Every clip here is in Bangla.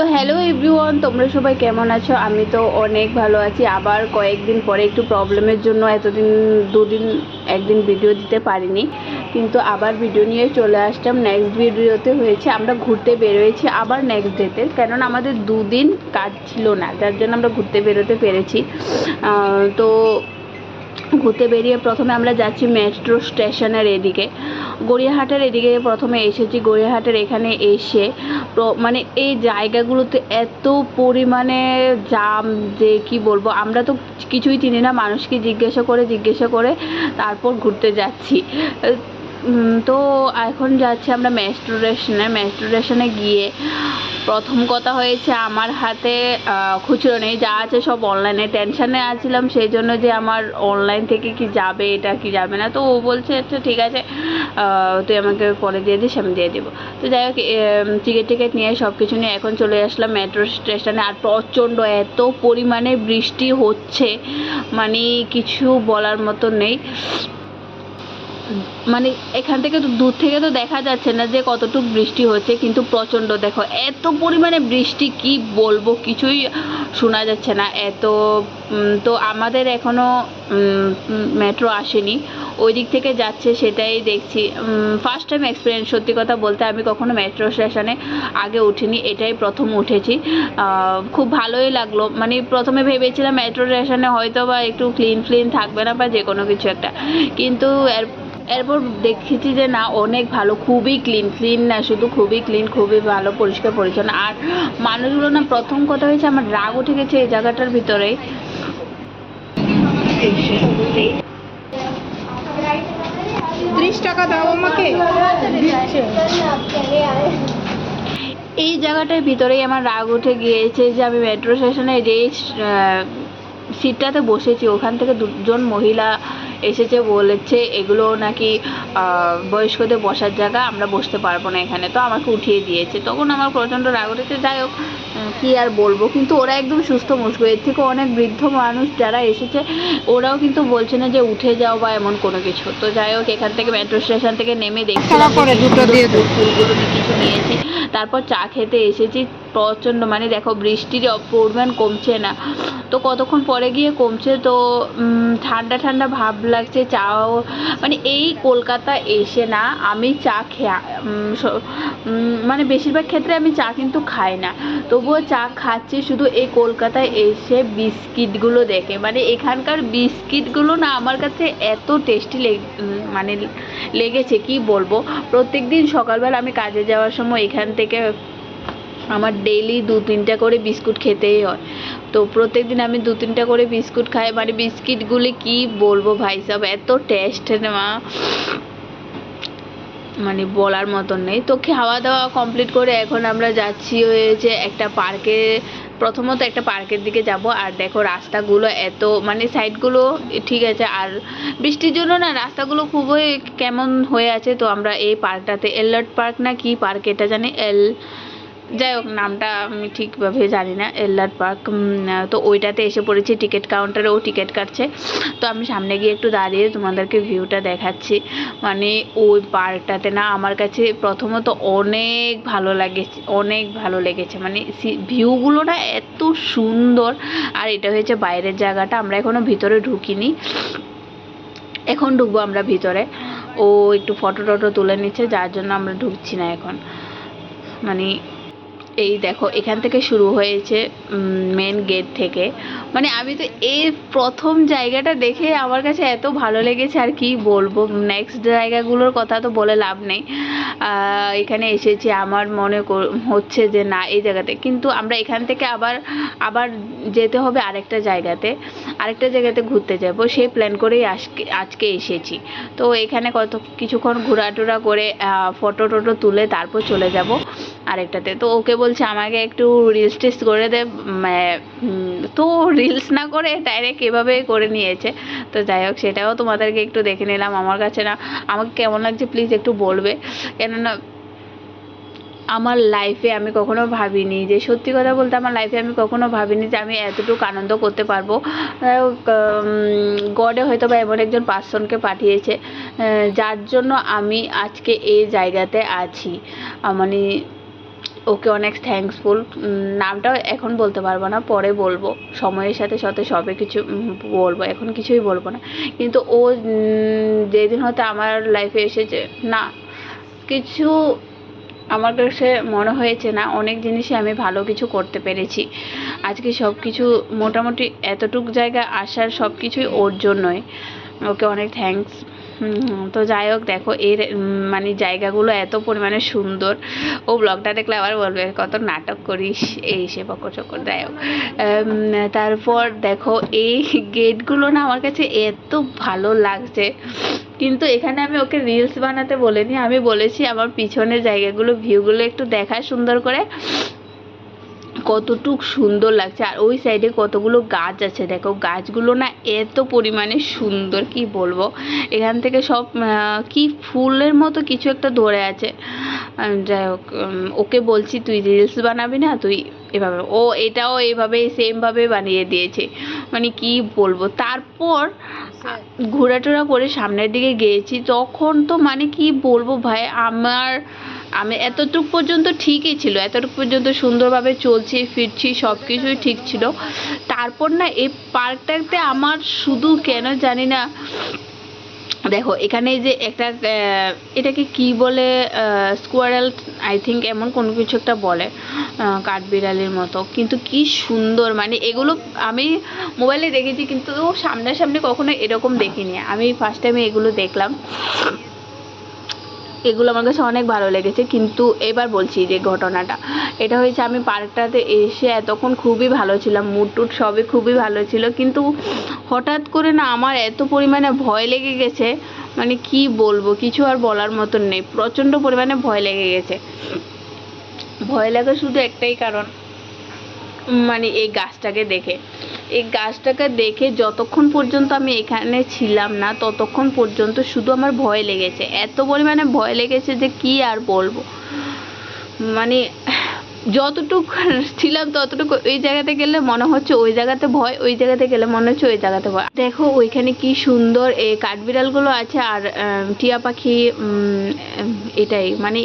তো হ্যালো এভরিওয়ান তোমরা সবাই কেমন আছো? আমি তো অনেক ভালো আছি। আবার কয়েকদিন পরে একটু প্রবলেমের জন্য এতদিন, দুদিন, একদিন ভিডিও দিতে পারিনি। কিন্তু আবার ভিডিও নিয়ে চলে আসলাম নেক্সট ভিডিওতে হয়েছে, আমরা ঘুরতে বেরোয়েছি আবার নেক্সট ডেতে কেননা আমাদের দুদিন কাজ ছিল না, যার জন্য আমরা ঘুরতে বেরোতে পেরেছি। তো ঘুরতে বেরিয়ে প্রথমে আমরা যাচ্ছি মেট্রো স্টেশনের এদিকে। গড়িয়াহাটের এদিকে প্রথমে এসেছি। গড়িয়াহাটের এখানে এসে মানে এই জায়গাগুলোতে এত পরিমাণে জাম যে কি বলব, আমরা তো কিছুই চিনি না। মানুষকে জিজ্ঞাসা করে জিজ্ঞাসা করে তারপর ঘুরতে যাচ্ছি। তো এখন যাচ্ছি আমরা মেট্রো স্টেশনে। মেট্রো স্টেশনে গিয়ে প্রথম কথা হয়েছে আমার হাতে খুচরো নেই, যা আছে সব অনলাইনে টেনশানে আছিলাম সেই জন্য যে আমার অনলাইন থেকে কি যাবে, এটা কি যাবে না, তো ও বলছে আচ্ছা ঠিক আছে তুই আমাকে পরে দিয়ে দিস, আমি দিয়ে দেবো। তো যাই হোক টিকিট টিকিট নিয়ে সব কিছু নিয়ে এখন চলে আসলাম মেট্রো স্টেশনে আর প্রচণ্ড, এত পরিমাণে বৃষ্টি হচ্ছে মানে কিছু বলার মতো নেই। মানে এখান থেকে তো দূর থেকে তো দেখা যাচ্ছে না যে কতটুকু বৃষ্টি হচ্ছে, কিন্তু প্রচণ্ড দেখো, এত পরিমাণে বৃষ্টি কি বলব কিছুই শোনা যাচ্ছে না। এত তো আমাদের এখনও মেট্রো আসেনি। ওই দিক থেকে যাচ্ছে সেটাই দেখছি। ফার্স্ট টাইম এক্সপিরিয়েন্স সত্যি কথা বলতে আমি কখনো মেট্রো স্টেশনে আগে উঠিনি, এটাই প্রথম উঠেছি। খুব ভালোই লাগল। মানে প্রথমে ভেবেছিলাম মেট্রো স্টেশনে হয়তো বা একটু ক্লিন ফ্লিন থাকবে না বা যে কোনো কিছু একটা। কিন্তু এর এরপর দেখেছি যে না অনেক ভালো খুবই ক্লিন ক্লিন না শুধু খুবই ক্লিন খুবই ভালো পরিষ্কার পরিচ্ছন্ন। আর মানুষগুলো না প্রথম কথা হয়েছে আমার রাগ উঠে গেছে এই জায়গাটার ভিতরে। ত্রিশ টাকা দাও আমাকে। এই জায়গাটার ভিতরেই আমার রাগ উঠে গিয়েছে যে আমি মেট্রো স্টেশনে যে সিটটাতে বসেছি ওখান থেকে দুজন মহিলা এসেছে বলেছে এগুলো নাকি বয়স্কদের বসার জায়গা আমরা বসতে পারব না এখানে। তো আমাকে উঠিয়ে দিয়েছে। তখন আমার প্রচণ্ড রাগ উঠেছে। যাই হোক কি আর বলব? কিন্তু ওরা একদম সুস্থ মুস্কো। এর থেকে অনেক বৃদ্ধ মানুষ যারা এসেছে ওরাও কিন্তু বলছে না যে উঠে যাও বা এমন কোনো কিছু। তো যাই হোক এখান থেকে মেট্রো স্টেশন থেকে নেমে দাও। ফুলগুলো কিছু নিয়েছি। তারপর চা খেতে এসেছি। প্রচণ্ড মানে দেখো বৃষ্টির পরিমাণ কমছে না। তো কতক্ষণ পরে গিয়ে কমছে তো ঠান্ডা ঠান্ডা ভাব লাগছে, চাও। মানে এই কলকাতা এসে না আমি চা খেয়া মানে বেশিরভাগ ক্ষেত্রে আমি চা কিন্তু খাই না। তবুও চা খাচ্ছি, শুধু এই কলকাতায় এসে বিস্কিটগুলো দেখে। মানে এখানকার বিস্কিটগুলো না আমার কাছে এত টেস্টি মানে লেগেছে, কি বলব? প্রত্যেক দিন সকালবেলা আমি কাজে যাওয়ার সময় এখান থেকে আমার ডেইলি দু তিনটা করে বিস্কুট খেতেই হয়। তো প্রত্যেক দিন আমি দু তিনটা করে বিস্কুট খাই। মানে বিস্কিটগুলি কি বলব ভাই সাহেব এত টেস্ট মা। মানে বলার মতন নেই। তো খাওয়া দাওয়া কমপ্লিট করে এখন আমরা যাচ্ছি হয়েছে একটা পার্কে। প্রথমত একটা পার্কের দিকে যাব। আর দেখো রাস্তাগুলো এত মানে সাইডগুলো ঠিক আছে। আর বৃষ্টির জন্য না রাস্তাগুলো খুবই কেমন হয়ে আছে। তো আমরা এই পার্কটাতে এলার্ট পার্ক না কি পার্ক এটা জানি? এল যাই হোক, নামটা আমি ঠিকভাবে জানি না এল্লার পার্ক তো ওইটাতে এসে পড়েছি, টিকিট কাউন্টারে ও টিকিট কাটছে। তো আমি সামনে গিয়ে একটু দাঁড়িয়ে তোমাদেরকে ভিউটা দেখাচ্ছি। মানে ওই পার্কটাতে না আমার কাছে প্রথমত অনেক ভালো লাগেছে, অনেক ভালো লেগেছে। মানে ভিউগুলো না এত সুন্দর, আর এটা হয়েছে বাইরের জায়গাটা, আমরা এখনও ভিতরে ঢুকিনি। এখন ঢুকবো আমরা ভিতরে। ও একটু ফটো টটো তুলে নিচ্ছে, যার জন্য আমরা ঢুকছি না এখন। মানে এই দেখো, এখান থেকে শুরু হয়েছে মেন গেট থেকে। মানে আমি তো এই প্রথম জায়গাটা দেখে আমার কাছে এত ভালো লেগেছে, আর কি বলব? নেক্সট জায়গাগুলোর কথা তো বলে লাভ নেই। এখানে এসেছি, আমার মনে হচ্ছে যে না, এই জায়গাতে। কিন্তু আমরা এখান থেকে আবার আবার যেতে হবে আরেকটা জায়গাতে আরেকটা জায়গাতে ঘুরতে যাব। সেই প্ল্যান করেই আজকে আজকে এসেছি। তো এখানে কত, কিছুক্ষণ ঘোরাটোরা করে ফটো টটো তুলে তারপর চলে যাব। আরেকটাতে। তো ওকে বলছে আমাকে একটু রিলস টিলস করে দে উম, তো রিলস না করে ডাইরেক্ট এভাবে করে নিয়েছে। তো যাই হোক সেটাও তোমাদেরকে একটু দেখে নিলাম আমার কাছে না। আমাকে কেমন লাগছে প্লিজ একটু বলবে। কেননা আমার লাইফে আমি কখনো ভাবিনি যে সত্যি কথা বলতে আমার লাইফে আমি কখনো ভাবিনি যে আমি এতটুকু আনন্দ করতে পারব। গডে হয়তো বা এমন একজন পার্সনকে পাঠিয়েছে যার জন্য আমি আজকে এই জায়গাতে আছি। মানে ওকে অনেক থ্যাঙ্কসফুল নামটাও এখন বলতে পারব না, পরে বলব। সময়ের সাথে সাথে সবে কিছু বলব, এখন কিছুই বলব না। কিন্তু ও যেদিন হতে আমার লাইফে এসেছে, না, কিছু আমার কাছে মনে হয়েছে না, অনেক জিনিসই আমি ভালো কিছু করতে পেরেছি। আজকে সব কিছু মোটামুটি এতটুক জায়গা আসার সব কিছুই ওর জন্যই। ওকে অনেক থ্যাঙ্কস তো যাই হোক, দেখো এর মানে জায়গাগুলো এত পরিমাণে সুন্দর। ও ব্লগটা দেখলে আবার বলবে, কত নাটক করিস। এই সে বকর চকর, যাই হোক। তারপর দেখো এই গেটগুলো না আমার কাছে এত ভালো লাগছে। কিন্তু এখানে আমি ওকে রিলস বানাতে বলিনি, আমি বলেছি আমার পিছনের জায়গাগুলো ভিউগুলো একটু দেখা সুন্দর করে। কতটুক সুন্দর লাগছে। আর ওই সাইডে কতগুলো গাছ আছে দেখো গাছগুলো না এত পরিমাণে সুন্দর কি বলব? এখান থেকে সব কি ফুলের মতো কিছু একটা ধরে আছে। যাই হোক ওকে বলছি তুই রিলস বানাবি না? তুই এভাবে ও এটাও এভাবে সেমভাবে বানিয়ে দিয়েছে। মানে কি বলব? তারপর ঘোরাটোরা করে সামনের দিকে গিয়েছি। তখন তো মানে কি বলব ভাই আমার আমি এতটুক পর্যন্ত ঠিকই ছিল, এতটুক পর্যন্ত সুন্দরভাবে চলছি, ফিরছি সব কিছুই ঠিক ছিল। তারপর না এই পার্কটাতে আমার শুধু কেন জানি না, দেখো এখানে যে একটা এটাকে কি বলে স্কোয়ারেল আই থিঙ্ক এমন কোনো কিছু একটা বলে কাঠবিড়ালির মতো। কিন্তু কি সুন্দর মানে এগুলো আমি মোবাইলে দেখেছি, কিন্তু সামনাসামনি কখনো এরকম দেখিনি। আমি ফার্স্ট টাইমে এগুলো দেখলাম। এগুলো আমার কাছে অনেক ভালো লেগেছে, কিন্তু এবার বলছি যে ঘটনাটা। এটা হয়েছে আমি পার্কটাতে এসে এতক্ষণ খুবই ভালো ছিলাম মুড টুট সবই খুবই ভালো ছিল, কিন্তু হঠাৎ করে না আমার এত পরিমাণে ভয় লেগে গেছে মানে কি বলব, কিছু আর বলার মতন নেই, প্রচণ্ড পরিমাণে ভয় লেগে গেছে। ভয় লাগার শুধু একটাই কারণ মানে এই গাছটাকে দেখে। এই গাছটাকে দেখে যতক্ষণ পর্যন্ত আমি এখানে ছিলাম না, ততক্ষণ পর্যন্ত শুধু আমার ভয় লেগেছে। এত পরিমাণে ভয় লেগেছে যে কি আর বলব? মানে যতটুকু ছিলাম ততটুকু ওই জায়গাতে গেলে মনে হচ্ছে ওই জায়গাতে ভয়, ওই জায়গাতে গেলে মনে হচ্ছে ওই জায়গাতে ভয়। দেখো, ওইখানে কি সুন্দর এই কাঠবিড়ালগুলো আছে আর টিয়া পাখি এটাই। মানে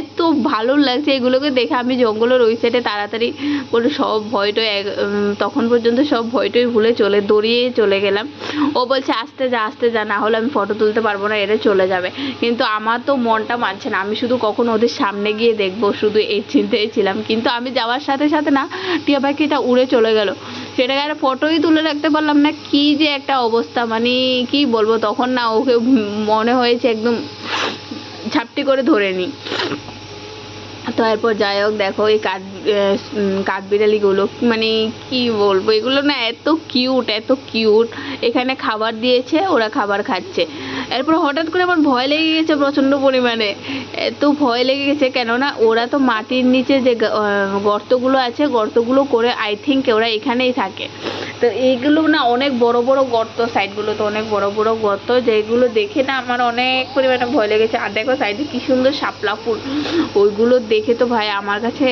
এত ভালো লাগছে এগুলোকে দেখে। আমি জঙ্গলের ওই সাইডে তাড়াতাড়ি করে সব ভয়টয় তখন পর্যন্ত সব ভয়টই ভুলে চলে, দৌড়িয়ে চলে গেলাম। ও বলছে, আস্তে যা আস্তে যা, না হলে আমি ফটো তুলতে পারব না এটা চলে যাবে। কিন্তু আমার তো মনটা মানছে না, আমি শুধু কখন ওদের সামনে গিয়ে দেখব, শুধু এই চিন্তায় ছিলাম। কিন্তু আমি যাওয়ার সাথে সাথে না, টিয়া পাখিটা উড়ে চলে গেল। সেটাকে আর ফটোই তুলে রাখতে পারলাম না, কি যে একটা অবস্থা মানে কি বলব, তখন না ওকে মনে হয়েছে একদম ঝাপটি করে ধরে নিই। তারপর যাই হোক, দেখো এই কাঠ কাঠবিড়ালিগুলো মানে কি বলব, এগুলো না এত কিউট এত কিউট এখানে খাবার দিয়েছে, ওরা খাবার খাচ্ছে। এরপর হঠাৎ করে আমার ভয় লেগে গেছে প্রচণ্ড পরিমাণে। এত ভয় লেগে গেছে কেননা ওরা তো মাটির নিচে যে গর্তগুলো আছে, গর্তগুলো করে আই থিঙ্ক ওরা এখানেই থাকে। তো এইগুলো না অনেক বড় বড় গর্ত সাইডগুলো তো অনেক বড় বড় গর্ত, যেগুলো দেখে না আমার অনেক পরিমাণে ভয় লেগেছে। আর দেখো সাইডে কি সুন্দর শাপলা ফুল। ওইগুলো দেখে তো ভাই আমার কাছে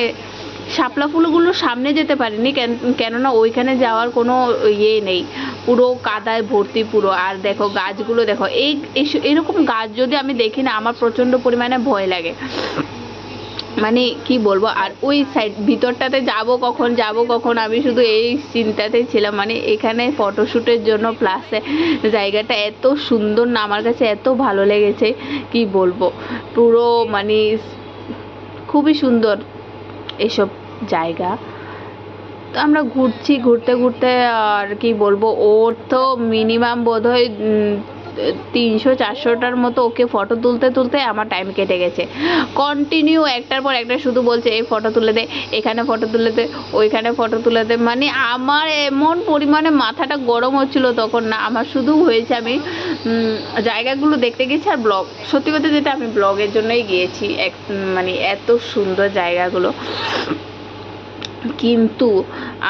শাপলা ফুলগুলো সামনে যেতে পারিনি, কেন- কেননা ওইখানে যাওয়ার কোনো ইয়ে নেই। পুরো কাদায় ভর্তি পুরো। আর দেখো গাছগুলো দেখো, এই এরকম গাছ যদি আমি দেখি না, আমার প্রচণ্ড পরিমাণে ভয় লাগে। মানে কি বলব, আর ওই সাইড ভিতরটাতে যাব কখন যাব কখন, আমি শুধু এই চিন্তাতেই ছিলাম। মানে এখানে ফটোশ্যুটের জন্য প্লাসে জায়গাটা এত সুন্দর না, আমার কাছে এত ভালো লেগেছে, কি বলব। পুরো মানে খুবই সুন্দর। এসব জায়গা। তো আমরা ঘুরছি ঘুরতে ঘুরতে আর কি বলব ওর তো মিনিমাম বোধহয় তিনশো, চারশোটার মতো ওকে ফটো তুলতে তুলতে আমার টাইম কেটে গেছে। কন্টিনিউ একটার পর একটা শুধু বলছে, এই ফটো তুলে দে, এখানে ফটো তুলে দে, ওইখানে ফটো তুলে দে। মানে আমার এমন পরিমাণে মাথাটা গরম হচ্ছিল তখন না, আমার শুধু হয়েছে আমি জায়গাগুলো দেখতে গেছি আর ব্লগ সত্যি কথা যেটা, আমি ব্লগের জন্যই গিয়েছি, এক মানে এত সুন্দর জায়গাগুলো। কিন্তু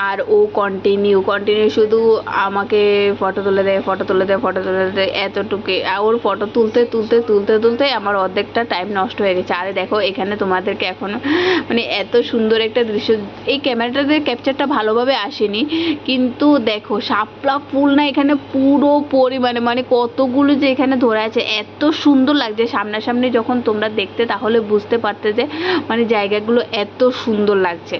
আর ও কন্টিনিউ কন্টিনিউ শুধু আমাকে ফটো তুলে দেয় ফটো তুলে দেয় ফটো তুলে দেয় এতটুকু। আর ওর ফটো তুলতে তুলতে তুলতে তুলতে আমার অর্ধেকটা টাইম নষ্ট হয়ে গেছে। আরে দেখো, এখানে তোমাদেরকে এখনও মানে এত সুন্দর একটা দৃশ্য, এই ক্যামেরাটাতে ক্যাপচারটা ভালোভাবে আসেনি। কিন্তু দেখো, শাপলা ফুল না এখানে পুরো পরিমাণে মানে কতগুলো যে এখানে ধরে আছে, এত সুন্দর লাগছে। সামনাসামনি যখন তোমরা দেখতে, তাহলে বুঝতে পারতে যে মানে জায়গাগুলো এত সুন্দর লাগছে।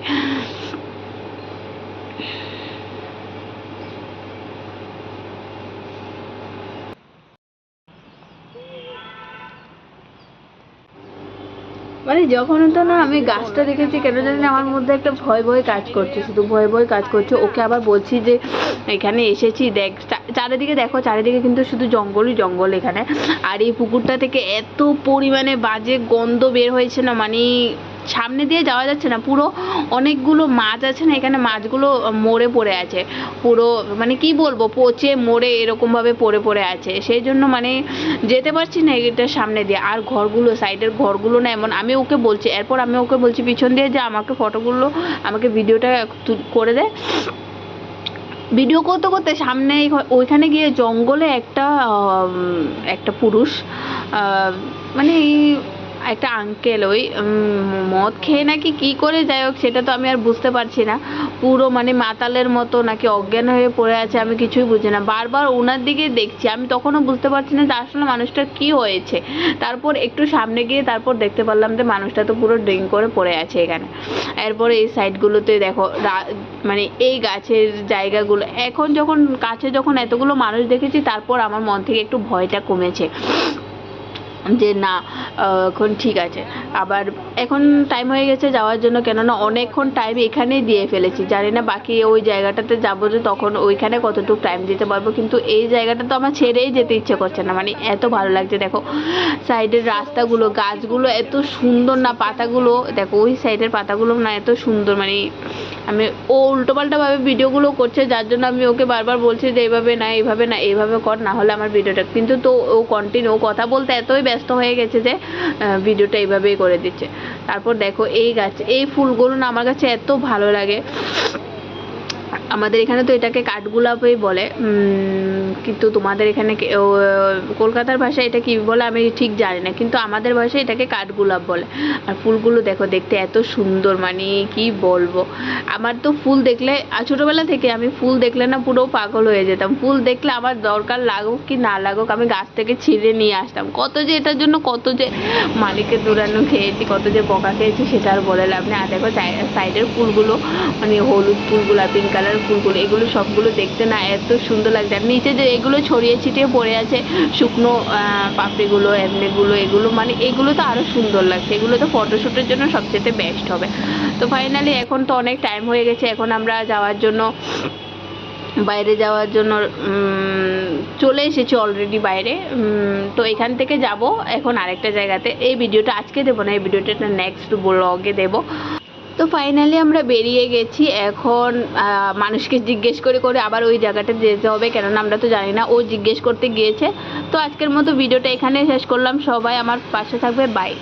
মানে যখন তো না আমি গাছটা দেখেছি, কেন জানি না আমার মধ্যে একটা ভয় ভয় কাজ করছে, শুধু ভয় ভয় কাজ করছে। ওকে আবার বলছি যে, এখানে এসেছি, দেখ চারিদিকে দেখো, চারিদিকে কিন্তু শুধু জঙ্গলই জঙ্গল এখানে। আর এই পুকুরটা থেকে এত পরিমাণে বাজে গন্ধ বের হয়েছে না মানে সামনে দিয়ে যাওয়া যাচ্ছে না, পুরো অনেকগুলো মাছ আছে না, এখানে মাছগুলো মরে পড়ে আছে। পুরো মানে কি বলব, পচে মরে এরকমভাবে পড়ে পড়ে আছে। সেই জন্য মানে যেতে পারছি না এটার সামনে দিয়ে। আর ঘরগুলো, সাইডের ঘরগুলো না এমন, আমি ওকে বলছি, এরপর আমি ওকে বলছি, পিছন দিয়ে যে, আমাকে ফটোগুলো, আমাকে ভিডিওটা করে দে। ভিডিও করতে করতে সামনে ওইখানে গিয়ে জঙ্গলে একটা একটা পুরুষ মানে একটা আঙ্কেল ওই মদ খেয়ে নাকি কি করে যাই হোক সেটা তো আমি আর বুঝতে পারছি না। পুরো মানে মাতালের মতো নাকি অজ্ঞান হয়ে পড়ে আছে, আমি কিছুই বুঝি না। বারবার ওনার দিকে দেখছি, আমি তখনও বুঝতে পারছি না যে আসলে মানুষটার কি হয়েছে। তারপর একটু সামনে গিয়ে তারপর দেখতে পারলাম যে মানুষটা তো পুরো ড্রিঙ্ক করে পড়ে আছে এখানে। এরপরে এই সাইডগুলোতে দেখো মানে এই গাছের জায়গাগুলো। এখন যখন কাছে যখন এতগুলো মানুষ দেখেছি, তারপর আমার মন থেকে একটু ভয়টা কমেছে। যে না এখন ঠিক আছে। আবার এখন টাইম হয়ে গেছে যাওয়ার জন্য, কেননা অনেকক্ষণ টাইম এখানেই দিয়ে ফেলেছি। জানি না বাকি ওই জায়গাটাতে যাব যে তখন ওইখানে কতটুকু টাইম দিতে পারব, কিন্তু এই জায়গাটা তো আমার ছেড়েই যেতে ইচ্ছে করছে না। মানে এত ভালো লাগছে, দেখো, সাইডের রাস্তাগুলো, গাছগুলো এত সুন্দর না, পাতাগুলো, দেখো, ওই সাইডের পাতাগুলো না এত সুন্দর মানে আমি ও উল্টোপাল্টাভাবে ভিডিওগুলো করছে, যার জন্য আমি ওকে বারবার বলছি যে এইভাবে না এইভাবে না, এইভাবে কর, না হলে আমার ভিডিওটা, কিন্তু তো ও কন্টিনিউ কথা বলতে এতই ব্যস্ত হয়ে গেছে যে ভিডিওটা এইভাবেই করে দিচ্ছে। তারপর দেখো এই গাছ, এই ফুলগুলো না আমার কাছে এত ভালো লাগে। আমাদের এখানে তো এটাকে কাঠগোলাপই বলে। কিন্তু তোমাদের এখানে কলকাতার ভাষায় এটা কি বলে আমি ঠিক জানি না, কিন্তু আমাদের ভাষায় এটাকে কাঠগোলাপ বলে। আর ফুলগুলো দেখো, দেখতে এত সুন্দর মানে কি বলব। আমার তো ফুল দেখলে ছোটোবেলা থেকে আমি ফুল দেখলে না পুরো পাগল হয়ে যেতাম। ফুল দেখলে আমার দরকার লাগুক কি না লাগুক, আমি গাছ থেকে ছিঁড়ে নিয়ে আসতাম। কত যে এটার জন্য কত যে মালিকের দৌড়ানো খেয়েছি, কত যে বকা খেয়েছি, সেটা আর বলে লাভ নেই। আর দেখো সাইডের ফুলগুলো মানে হলুদ ফুলগুলো, পিঙ্ক কালার ফুলগুলো এগুলো সবগুলো দেখতে না এত সুন্দর লাগছে। আর নিচে যে এগুলো ছড়িয়ে ছিটিয়ে পড়ে আছে, শুকনো পাপড়িগুলো, এমনিগুলো, এগুলো মানে এগুলো তো আরও সুন্দর লাগছে। এগুলো তো ফটোশ্যুটের জন্য সবচেয়ে বেস্ট হবে। তো ফাইনালি এখন তো অনেক টাইম হয়ে গেছে, এখন আমরা যাওয়ার জন্য, বাইরে যাওয়ার জন্য চলে এসেছি অলরেডি বাইরে। তো এখান থেকে যাব এখন আরেকটা জায়গাতে। এই ভিডিওটা আজকে দেবো না, এই ভিডিওটা নেক্সট ব্লগে দেবো। তো ফাইনালি আমরা বেরিয়ে গেছি। এখন মানুষকে জিজ্ঞেস করে করে আবার ওই জায়গাটা যেতে হবে, কেননা আমরা তো জানি না, ও জিজ্ঞেস করতে গিয়েছে। তো আজকের মতো ভিডিওটা এখানে শেষ করলাম। সবাই আমার পাশে থাকবে। বাই